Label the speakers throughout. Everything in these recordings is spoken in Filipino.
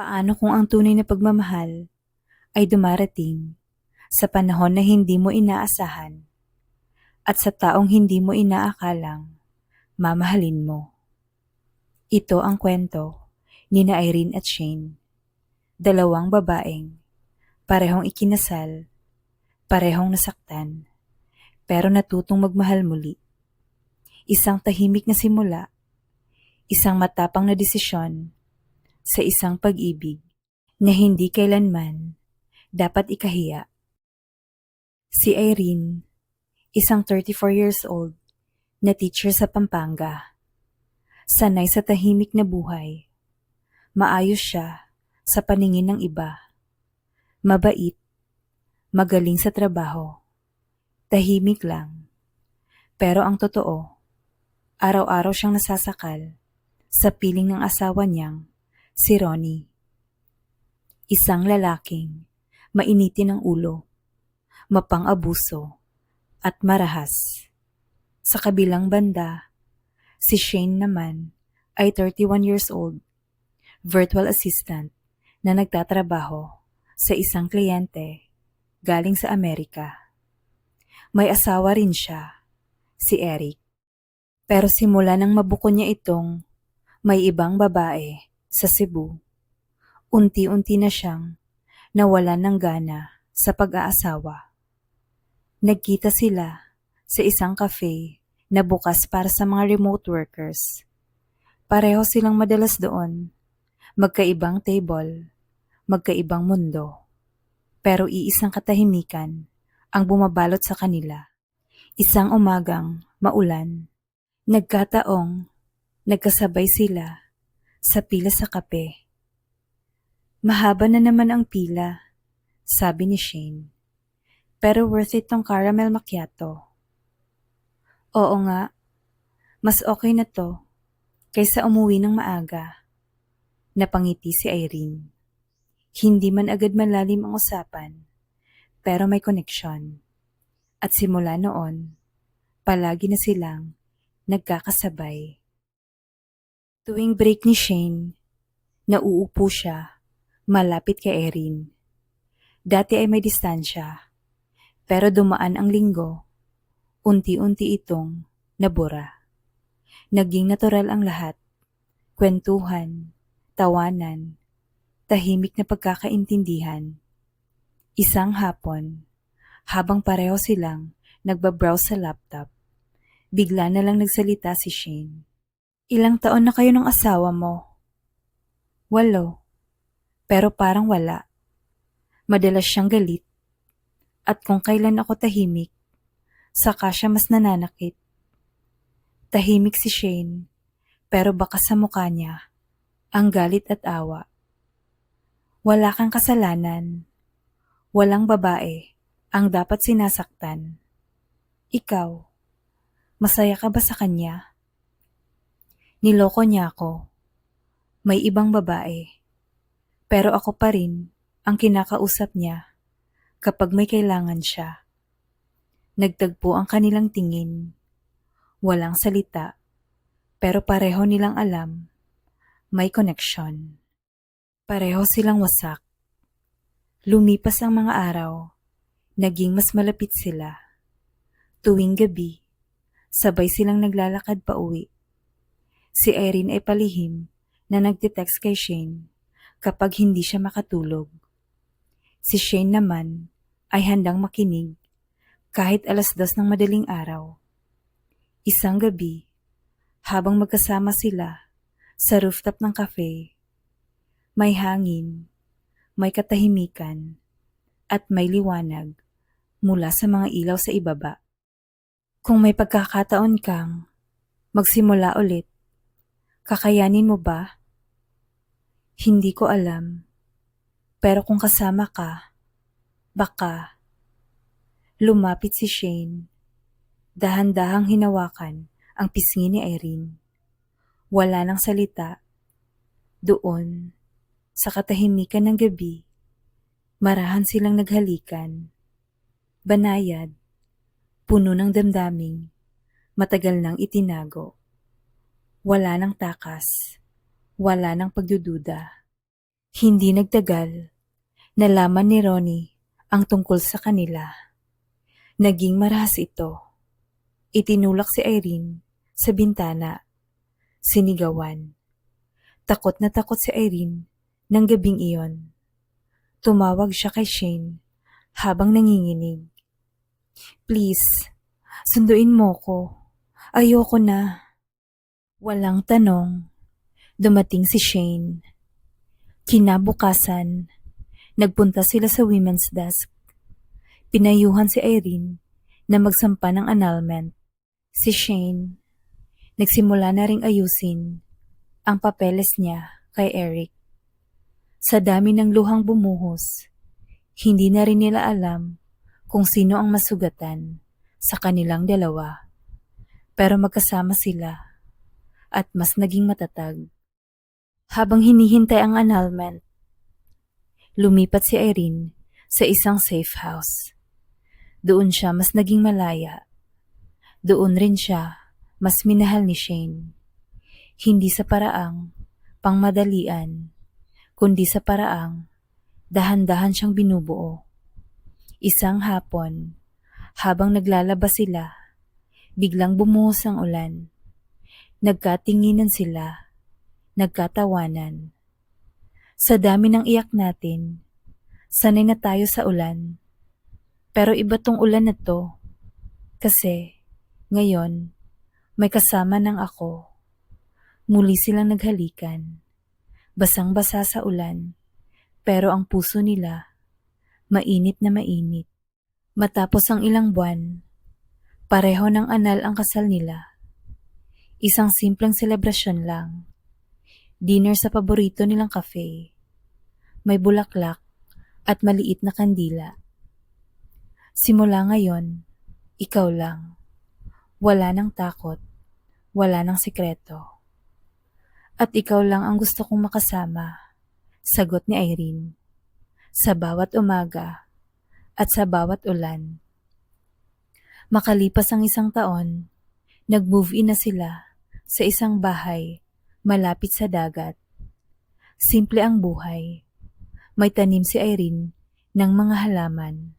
Speaker 1: Paano kung ang tunay na pagmamahal ay dumarating sa panahon na hindi mo inaasahan at sa taong hindi mo inaakalang mamahalin mo? Ito ang kwento ni na Irene at Shane. Dalawang babaeng, parehong ikinasal, parehong nasaktan, pero natutong magmahal muli. Isang tahimik na simula, isang matapang na desisyon sa isang pag-ibig na hindi kailanman dapat ikahiya. Si Irene, isang 34 years old na teacher sa Pampanga. Sanay sa tahimik na buhay. Maayos siya sa paningin ng iba. Mabait, magaling sa trabaho. Tahimik lang. Pero ang totoo, araw-araw siyang nasasakal sa piling ng asawa niyang si Ronnie. Isang lalaking mainitin ang ulo, mapang-abuso, at marahas. Sa kabilang banda, si Shane naman ay 31 years old, virtual assistant na nagtatrabaho sa isang kliyente galing sa Amerika. May asawa rin siya, si Eric. Pero simula nang mabuko niya itong may ibang babae sa Cebu, unti-unti na siyang nawalan ng gana sa pag-aasawa. Nagkita sila sa isang cafe na bukas para sa mga remote workers. Pareho silang madalas doon, magkaibang table, magkaibang mundo. Pero iisang katahimikan ang bumabalot sa kanila. Isang umagang maulan, nagkataong nagkasabay sila sa pila sa kape. Mahaba na naman ang pila, sabi ni Shane. Pero worth it tong caramel macchiato. Oo nga, mas okay na to kaysa umuwi ng maaga. Napangiti si Irene. Hindi man agad malalim ang usapan, pero may koneksyon. At simula noon, palagi na silang nagkakasabay. Tuwing break ni Shane, nauupo siya malapit kay Erin. Dati ay may distansya, pero dumaan ang linggo, unti-unti itong nabura. Naging natural ang lahat, kwentuhan, tawanan, tahimik na pagkakaintindihan. Isang hapon, habang pareho silang nagbabrowse sa laptop, bigla na lang nagsalita si Shane. Ilang taon na kayo ng asawa mo? Walo. Pero parang wala. Madalas siyang galit at kung kailan ako tahimik, saka siya mas nananakit. Tahimik si Shane, pero baka sa mukha niya, ang galit at awa. Wala kang kasalanan. Walang babae ang dapat sinasaktan. Ikaw, masaya ka ba sa kanya? Niloko niya ako. May ibang babae. Pero ako pa rin ang kinakausap niya kapag may kailangan siya. Nagtagpo ang kanilang tingin. Walang salita, pero pareho nilang alam, may koneksyon. Pareho silang wasak. Lumipas ang mga araw, naging mas malapit sila. Tuwing gabi, sabay silang naglalakad pa uwi. Si Erin ay palihim na nagtitext kay Shane kapag hindi siya makatulog. Si Shane naman ay handang makinig kahit alas dos ng madaling araw. Isang gabi, habang magkasama sila sa rooftop ng cafe, may hangin, may katahimikan, at may liwanag mula sa mga ilaw sa ibaba. Kung may pagkakataon kang magsimula ulit, kakayanin mo ba? Hindi ko alam. Pero kung kasama ka, baka. Lumapit si Shane. Dahan-dahang hinawakan ang pisngi ni Irene. Wala nang salita. Doon, sa katahimikan ng gabi, marahan silang naghalikan. Banayad, puno ng damdaming, matagal nang itinago. Wala nang takas, wala nang pagdududa. Hindi nagtagal, nalaman ni Ronnie ang tungkol sa kanila. Naging marahas ito. Itinulak si Irene sa bintana. Sinigawan. Takot na takot si Irene ng gabing iyon. Tumawag siya kay Shane habang nanginginig. Please, sunduin mo ko. Ayoko na. Walang tanong. Dumating si Shane. Kinabukasan, nagpunta sila sa women's desk. Pinayuhan si Irene na magsampa ng annulment. Si Shane, nagsimula na ring ayusin ang papeles niya kay Eric. Sa dami ng luhang bumuhos, hindi na rin nila alam kung sino ang masugatan sa kanilang dalawa. Pero magkasama sila at mas naging matatag. Habang hinihintay ang annulment, lumipat si Irene sa isang safe house. Doon siya mas naging malaya. Doon rin siya mas minahal ni Shane. Hindi sa paraang pangmadalian, kundi sa paraang dahan-dahan siyang binubuo. Isang hapon, habang naglalabas sila, biglang bumuhos ang ulan. Nagkatinginan sila, nagkatawanan. Sa dami ng iyak natin, sanay na tayo sa ulan. Pero iba tong ulan na to. Kasi, ngayon, may kasama ng ako. Muli silang naghalikan. Basang-basa sa ulan, pero ang puso nila, mainit na mainit. Matapos ang ilang buwan, pareho ng anal ang kasal nila. Isang simpleng selebrasyon lang. Dinner sa paborito nilang cafe. May bulaklak at maliit na kandila. Simula ngayon, ikaw lang. Wala nang takot, wala nang sikreto. At ikaw lang ang gusto kong makasama, sagot ni Irene. Sa bawat umaga at sa bawat ulan. Makalipas ang isang taon, nag-move in na sila sa isang bahay malapit sa dagat. Simple ang buhay. May tanim si Irene ng mga halaman,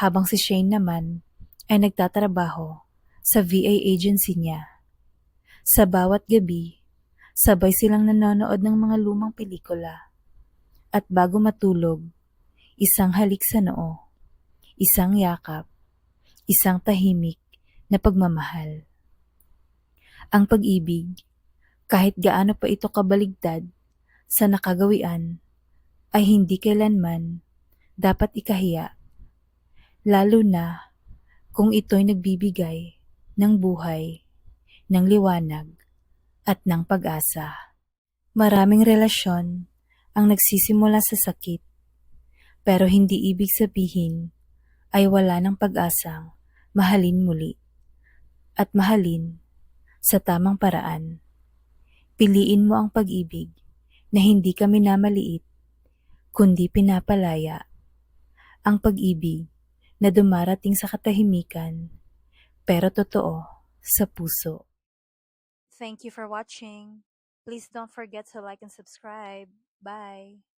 Speaker 1: habang si Shane naman ay nagtatrabaho sa VA agency niya. Sa bawat gabi, sabay silang nanonood ng mga lumang pelikula. At bago matulog, isang halik sa noo, isang yakap, isang tahimik na pagmamahal. Ang pag-ibig, kahit gaano pa ito kabaligtad sa nakagawian, ay hindi kailanman dapat ikahiya, lalo na kung ito'y nagbibigay ng buhay, ng liwanag, at ng pag-asa. Maraming relasyon ang nagsisimula sa sakit, pero hindi ibig sabihin ay wala ng pag-asang mahalin muli at mahalin sa tamang paraan. Piliin mo ang pag-ibig na hindi ka minamaliit, kundi pinapalaya. Ang pag-ibig na dumarating sa katahimikan, pero totoo sa puso.
Speaker 2: Thank you for watching. Please don't forget to like and subscribe. Bye.